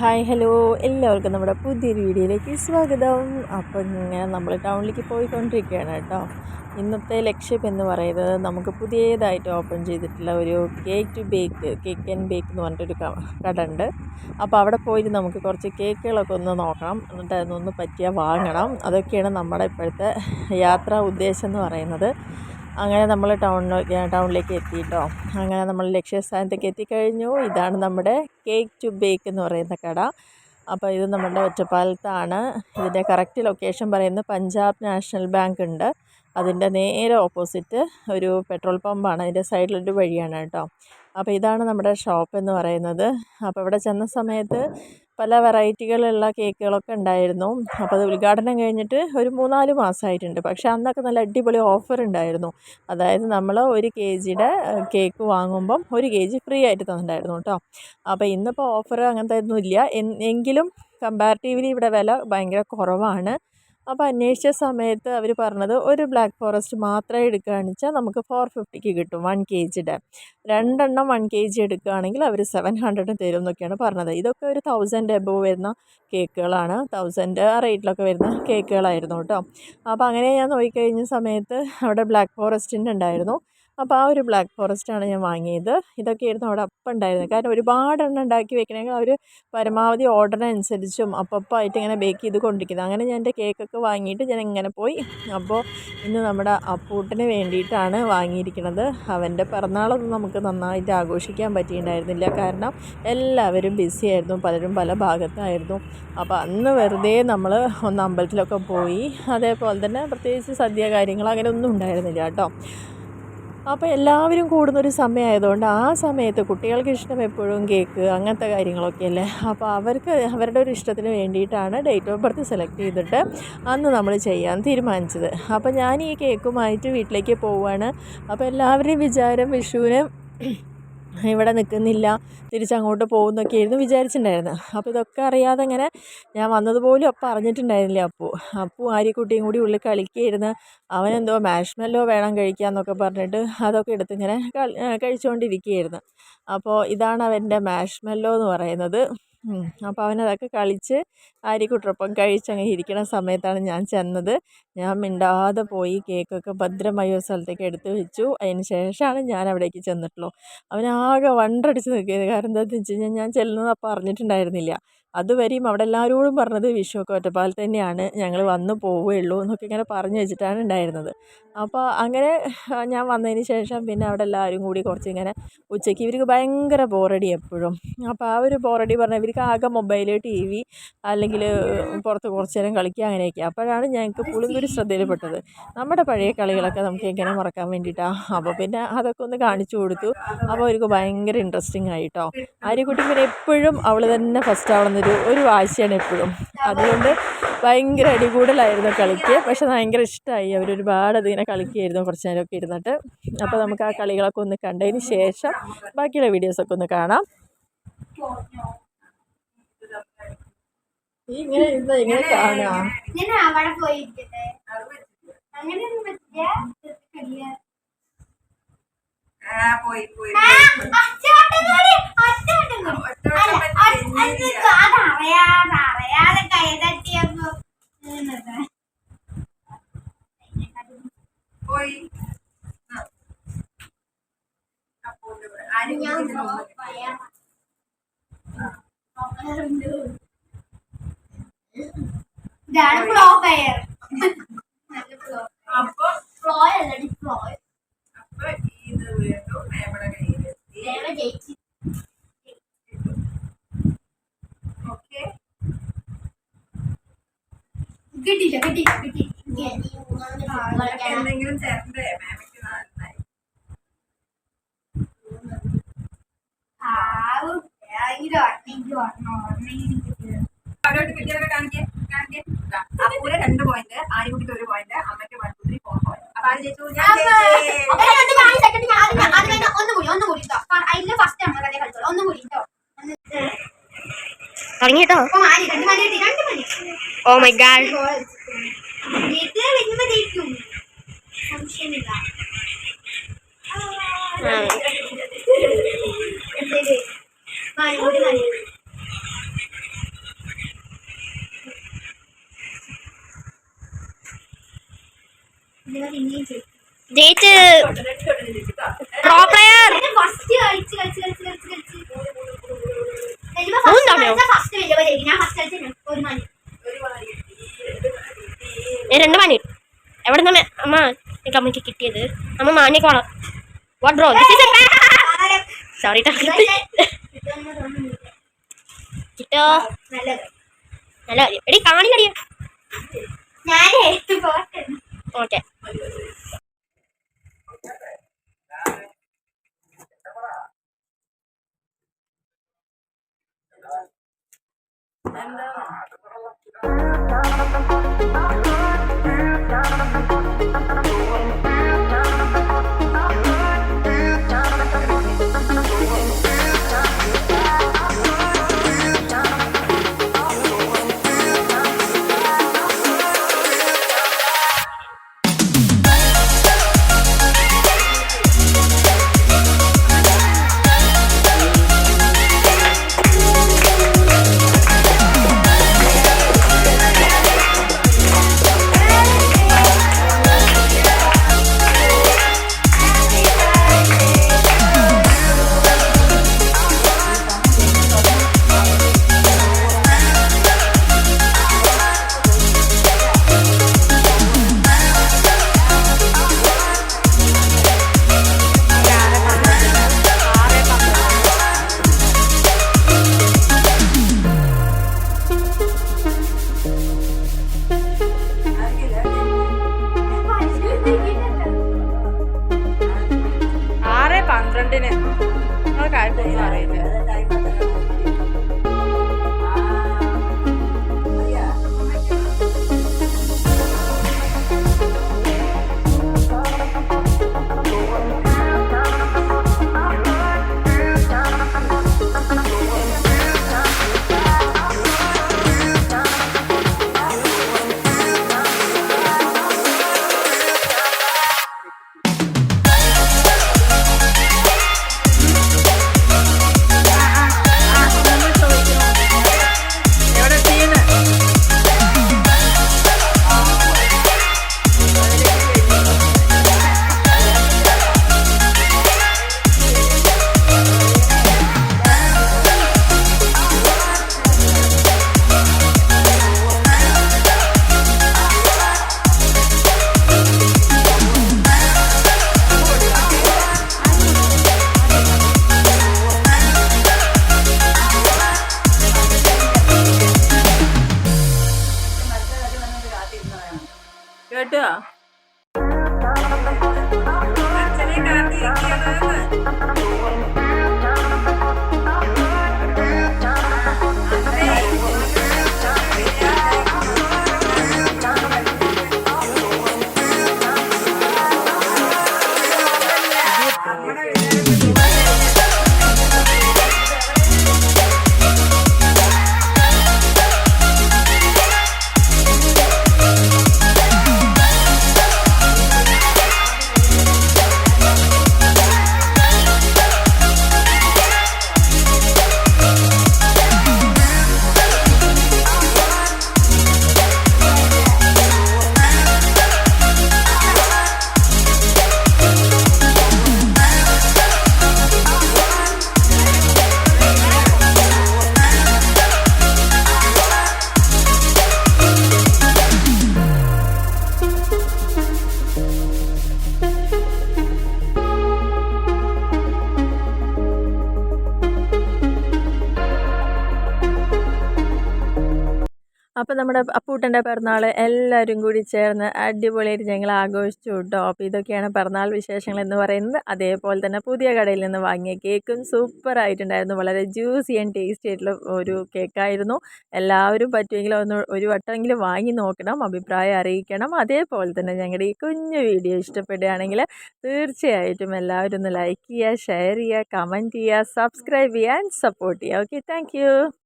Hi hello. എല്ലാവർക്കും നമ്മുടെ പുതിയൊരു വീഡിയോയിലേക്ക് സ്വാഗതം. അപ്പോൾ ഇങ്ങനെ നമ്മൾ ടൗണിലേക്ക് പോയിക്കൊണ്ടിരിക്കുകയാണ് കേട്ടോ. ഇന്നത്തെ ലക്ഷ്യം എന്ന് പറയുന്നത് നമുക്ക് പുതിയതായിട്ട് ഓപ്പൺ ചെയ്തിട്ടുള്ള ഒരു cake to bake cake and bake എന്ന് പറഞ്ഞിട്ടൊരു കട ഉണ്ട് അപ്പോൾ അവിടെ പോയിട്ട് നമുക്ക് കുറച്ച് കേക്കുകളൊക്കെ ഒന്ന് നോക്കണം എന്നിട്ട് അതൊന്ന് പറ്റിയാൽ വാങ്ങണം. അതൊക്കെയാണ് നമ്മുടെ ഇപ്പോഴത്തെ യാത്രാ ഉദ്ദേശം എന്ന് പറയുന്നത്. അങ്ങനെ നമ്മൾ ടൗണിലേക്ക് ടൗണിലേക്ക് എത്തി കേട്ടോ അങ്ങനെ നമ്മൾ ലക്ഷ്യസ്ഥാനത്തേക്ക് എത്തിക്കഴിഞ്ഞു. ഇതാണ് നമ്മുടെ കേക്ക് ടു ബേക്ക് എന്ന് പറയുന്ന കട. അപ്പോൾ ഇത് നമ്മുടെ ഒറ്റപ്പാലത്താണ്. ഇതിന്റെ കറക്റ്റ് ലൊക്കേഷൻ പറയുന്നത് പഞ്ചാബ് നാഷണൽ ബാങ്ക് ഉണ്ട്. അതിന്റെ നേരെ ഓപ്പോസിറ്റ് ഒരു പെട്രോൾ പമ്പാണ് അതിന്റെ സൈഡിലൊരു വഴിയാണ് കേട്ടോ. അപ്പോൾ ഇതാണ് നമ്മുടെ ഷോപ്പ് എന്ന് പറയുന്നത്. അപ്പോൾ ഇവിടെ ചെന്ന സമയത്ത് പല വെറൈറ്റികളുള്ള കേക്കുകളൊക്കെ ഉണ്ടായിരുന്നു. അപ്പോൾ അത് ഉദ്ഘാടനം കഴിഞ്ഞിട്ട് ഒരു മൂന്നാൽ മാസമായിട്ടുണ്ട്. പക്ഷേ അന്നൊക്കെ നല്ല അടിപൊളി ഓഫർ ഉണ്ടായിരുന്നു. അതായത് നമ്മൾ ഒരു കെ ജിയുടെ കേക്ക് വാങ്ങുമ്പം ഒരു കെ ജി ഫ്രീ ആയിട്ട് തന്നിട്ടുണ്ടായിരുന്നു കേട്ടോ. അപ്പോൾ ഇന്നിപ്പോൾ ഓഫർ അങ്ങനത്തെ ഒന്നും ഇല്ല. എങ്കിലും കമ്പാരിറ്റീവ്ലി ഇവിടെ വില ഭയങ്കര കുറവാണ്. അപ്പോൾ അന്വേഷിച്ച സമയത്ത് അവർ പറഞ്ഞത് ഒരു ബ്ലാക്ക് ഫോറസ്റ്റ് മാത്രമേ എടുക്കുകയാണെന്ന് നമുക്ക് ഫോർ ഫിഫ്റ്റിക്ക് കിട്ടും വൺ കെ ജിയുടെ രണ്ടെണ്ണം വൺ കെ ജി എടുക്കുകയാണെങ്കിൽ അവർ സെവൻ ഹൺഡ്രഡ് തരും എന്നൊക്കെയാണ് പറഞ്ഞത്. ഇതൊക്കെ ഒരു തൗസൻഡ് എബോവ് വരുന്ന കേക്കുകളാണ്. തൗസൻഡ് ആ റേറ്റിലൊക്കെ വരുന്ന കേക്കുകളായിരുന്നു കേട്ടോ. അപ്പോൾ അങ്ങനെ ഞാൻ നോക്കിക്കഴിഞ്ഞ സമയത്ത് അവിടെ ബ്ലാക്ക് ഫോറസ്റ്റിന്റെ ഉണ്ടായിരുന്നു. അപ്പോൾ ആ ഒരു ബ്ലാക്ക് ഫോറസ്റ്റാണ് ഞാൻ വാങ്ങിയത്. ഇതൊക്കെയായിരുന്നു അവിടെ അപ്പം ഉണ്ടായിരുന്നത്. കാരണം ഒരുപാട് എണ്ണം ഉണ്ടാക്കി വെക്കണമെങ്കിൽ അവർ പരമാവധി ഓർഡറിനനുസരിച്ചും അപ്പം ആയിട്ട് ഇങ്ങനെ ബേക്ക് ചെയ്ത് കൊണ്ടിരിക്കുന്നത്. അങ്ങനെ ഞാൻ എന്റെ കേക്കൊക്കെ വാങ്ങിയിട്ട് ഞാൻ ഇങ്ങനെ പോയി. അപ്പോൾ ഇന്ന് നമ്മുടെ അപ്പൂട്ടിന് വേണ്ടിയിട്ടാണ് വാങ്ങിയിരിക്കുന്നത്. അവന്റെ പിറന്നാളൊന്നും നമുക്ക് നന്നായിട്ട് ആഘോഷിക്കാൻ പറ്റിയിട്ടുണ്ടായിരുന്നില്ല. കാരണം എല്ലാവരും ബിസി ആയിരുന്നു. പലരും പല ഭാഗത്തായിരുന്നു. അപ്പോൾ അന്ന് വെറുതെ നമ്മൾ ഒന്ന് അമ്പലത്തിലൊക്കെ പോയി. അതേപോലെ തന്നെ പ്രത്യേകിച്ച് സദ്യ കാര്യങ്ങൾ അങ്ങനെ ഒന്നും ഉണ്ടായിരുന്നില്ല കേട്ടോ. അപ്പോൾ എല്ലാവരും കൂടുന്നൊരു സമയമായതുകൊണ്ട് ആ സമയത്ത് കുട്ടികൾക്ക് ഇഷ്ടം എപ്പോഴും കേക്ക് അങ്ങനത്തെ കാര്യങ്ങളൊക്കെ അല്ലേ? അപ്പോൾ അവർക്ക് അവരുടെ ഒരു ഇഷ്ടത്തിന് വേണ്ടിയിട്ടാണ് ഡേറ്റ് ഓഫ് ബർത്ത് സെലക്ട് ചെയ്തിട്ട് അന്ന് നമ്മൾ ചെയ്യാൻ തീരുമാനിച്ചത്. അപ്പോൾ ഞാൻ ഈ കേക്കുമായിട്ട് വീട്ടിലേക്ക് പോവുകയാണ് അപ്പോൾ എല്ലാവരുടെയും വിചാരം വിഷുവിന് ഇവിടെ നിൽക്കുന്നില്ല തിരിച്ചങ്ങോട്ട് പോകുന്നൊക്കെയായിരുന്നു വിചാരിച്ചിട്ടുണ്ടായിരുന്നത്. അപ്പോൾ ഇതൊക്കെ അറിയാതെ ഇങ്ങനെ ഞാൻ വന്നതുപോലും അപ്പം അറിഞ്ഞിട്ടുണ്ടായിരുന്നില്ല. അപ്പു അപ്പു ആര്യക്കുട്ടിയും കൂടി ഉള്ളിൽ കളിക്കുകയായിരുന്നു. അവനെന്തോ മാഷ്മെല്ലോ വേണം കഴിക്കാമെന്നൊക്കെ പറഞ്ഞിട്ട് അതൊക്കെ എടുത്ത് ഇങ്ങനെ കഴിച്ചുകൊണ്ടിരിക്കുകയായിരുന്നു. അപ്പോൾ ഇതാണ് അവന്റെ മാഷ്മെല്ലോ എന്ന് പറയുന്നത്. അപ്പോൾ അവനതൊക്കെ കളിച്ച് ആര്യക്കുട്ടൊപ്പം കഴിച്ചങ്ങ് ഇരിക്കുന്ന സമയത്താണ് ഞാൻ ചെന്നത്. ഞാൻ മിണ്ടാതെ പോയി കേക്കൊക്കെ ഭദ്രമായി ഒരു സ്ഥലത്തേക്ക് എടുത്ത് വെച്ചു. അതിന് ശേഷമാണ് ഞാൻ അവിടേക്ക് ചെന്നിട്ടുള്ളൂ. അവനാകെ വണ്ടടിച്ച് നിൽക്കിയത് കാരണം എന്താണെന്ന് വെച്ച് കഴിഞ്ഞാൽ ഞാൻ ചെല്ലുന്നത് അപ്പോൾ അറിഞ്ഞിട്ടുണ്ടായിരുന്നില്ല അതുവരെയും അവിടെ എല്ലാവരോടും പറഞ്ഞത് വിഷുവൊക്കെ ഒറ്റപ്പാലിൽ തന്നെയാണ്. ഞങ്ങൾ വന്ന് പോവുകയുള്ളൂ എന്നൊക്കെ ഇങ്ങനെ പറഞ്ഞു വെച്ചിട്ടാണ് ഉണ്ടായിരുന്നത്. അപ്പോൾ അങ്ങനെ ഞാൻ വന്നതിന് ശേഷം പിന്നെ അവിടെ എല്ലാവരും കൂടി കുറച്ച് ഇങ്ങനെ ഉച്ചയ്ക്ക് ഇവർക്ക് ഭയങ്കര ബോറടി എപ്പോഴും. അപ്പോൾ ആ ഒരു ബോറടി പറഞ്ഞാൽ ഇവർക്ക് ആകെ മൊബൈൽ ടി വി അല്ലെങ്കിൽ പുറത്ത് കുറച്ച് നേരം കളിക്കുക അങ്ങനെയൊക്കെ. അപ്പോഴാണ് ഞങ്ങൾക്ക് പുളിങ്കുരി ശ്രദ്ധയിൽപ്പെട്ടത്. നമ്മുടെ പഴയ കളികളൊക്കെ നമുക്ക് എങ്ങനെ മറക്കാൻ വേണ്ടിയിട്ടാണ് അപ്പോൾ പിന്നെ അതൊക്കെ ഒന്ന് കാണിച്ചു കൊടുത്തു. അപ്പോൾ അവർക്ക് ഭയങ്കര ഇൻട്രസ്റ്റിംഗ് ആയിട്ടോ. ആര്യക്കുട്ടി പിന്നെ എപ്പോഴും അവൾ തന്നെ ഫസ്റ്റ് ആവണമെന്നൊരു ഒരു ഒരു വാശിയാണ് എപ്പോഴും. അതുകൊണ്ട് ഭയങ്കര അടികൂടലായിരുന്നു കളിക്ക്. പക്ഷെ ഭയങ്കര ഇഷ്ടമായി അവർ ഒരുപാട് അതിങ്ങനെ കളിക്കുകയായിരുന്നു കുറച്ച് നേരമൊക്കെ ഇരുന്നിട്ട്. അപ്പോൾ നമുക്ക് ആ കളികളൊക്കെ ഒന്ന് കണ്ടതിന് ശേഷം ബാക്കിയുള്ള വീഡിയോസൊക്കെ ഒന്ന് കാണാം. ഇങ്ങനെ ഇരുന്ന് എങ്ങനെ കാണാം? ഞാൻ അവിടെ പോയിരിക്കട്ടെ. അങ്ങനെയൊന്നും പറ്റില്ല. കളിയ ആ, പോയി പോയി അതറിയാതെ കൈ തട്ടിയപ്പോ പോയി. ആരും ഇതാണ് ഫ്ലോ ഫയർ അപ്പൊ? ഫ്ലോ അല്ലടി ഫ്ലോ അപ്പൊ ഇത് വീണ്ടും നമ്മുടെ കയ്യിലെത്തി ദേവ ജയിച്ചു ഓക്കെ കിട്ടിയില്ല കിട്ടിയില്ല കിട്ടി എന്തെങ്കിലും ചേർണ്ടേ മാമിക്ക് നന്നായി. അപ്പൂരെ രണ്ട് പോയിന്റ് ആര്യക്കുട്ടിക്ക് ഒരു പോയിന്റ് അമ്മയ്ക്ക് one two three four point അപ്പൊ ആര് ജയിച്ചു? കേട്ടോ തുടങ്ങി കേട്ടോ. ഓ my god pro player first കളിച്ച് കളിച്ച് കളിച്ച് രണ്ട് മണി എവിടെ നിന്ന് അമ്മ എനിക്ക് അമ്മയ്ക്ക് കിട്ടിയത്? അമ്മ മാനിക്കോളാം വാട്ട് വാട്രോ സോറി കിട്ടോ? നല്ല എടി കാണില്ലടിയ ഓക്കെ ആറ് അപ്പോൾ നമ്മുടെ അപ്പൂട്ടന്റെ പിറന്നാൾ എല്ലാവരും കൂടി ചേർന്ന് അടിപൊളിയായിട്ട് ഞങ്ങൾ ആഘോഷിച്ചു കേട്ടോ. അപ്പോൾ ഇതൊക്കെയാണ് പിറന്നാൾ വിശേഷങ്ങൾ എന്ന് പറയുന്നത്. അതേപോലെ തന്നെ പുതിയ കടയിൽ നിന്ന് വാങ്ങിയ കേക്കും സൂപ്പർ ആയിട്ടുണ്ടായിരുന്നു. വളരെ ജ്യൂസി ആൻഡ് ടേസ്റ്റി ആയിട്ടുള്ള ഒരു കേക്കായിരുന്നു എല്ലാവരും പറ്റുമെങ്കിൽ ഒന്ന് ഒരു വട്ടമെങ്കിലും വാങ്ങി നോക്കണം അഭിപ്രായം അറിയിക്കണം. അതേപോലെ തന്നെ ഞങ്ങളുടെ ഈ കുഞ്ഞു വീഡിയോ ഇഷ്ടപ്പെടുകയാണെങ്കിൽ തീർച്ചയായിട്ടും എല്ലാവരും ഒന്ന് ലൈക്ക് ചെയ്യുക ഷെയർ ചെയ്യുക കമന്റ് ചെയ്യുക സബ്സ്ക്രൈബ് ചെയ്യുക ആൻഡ് സപ്പോർട്ട് ചെയ്യുക. Okay thank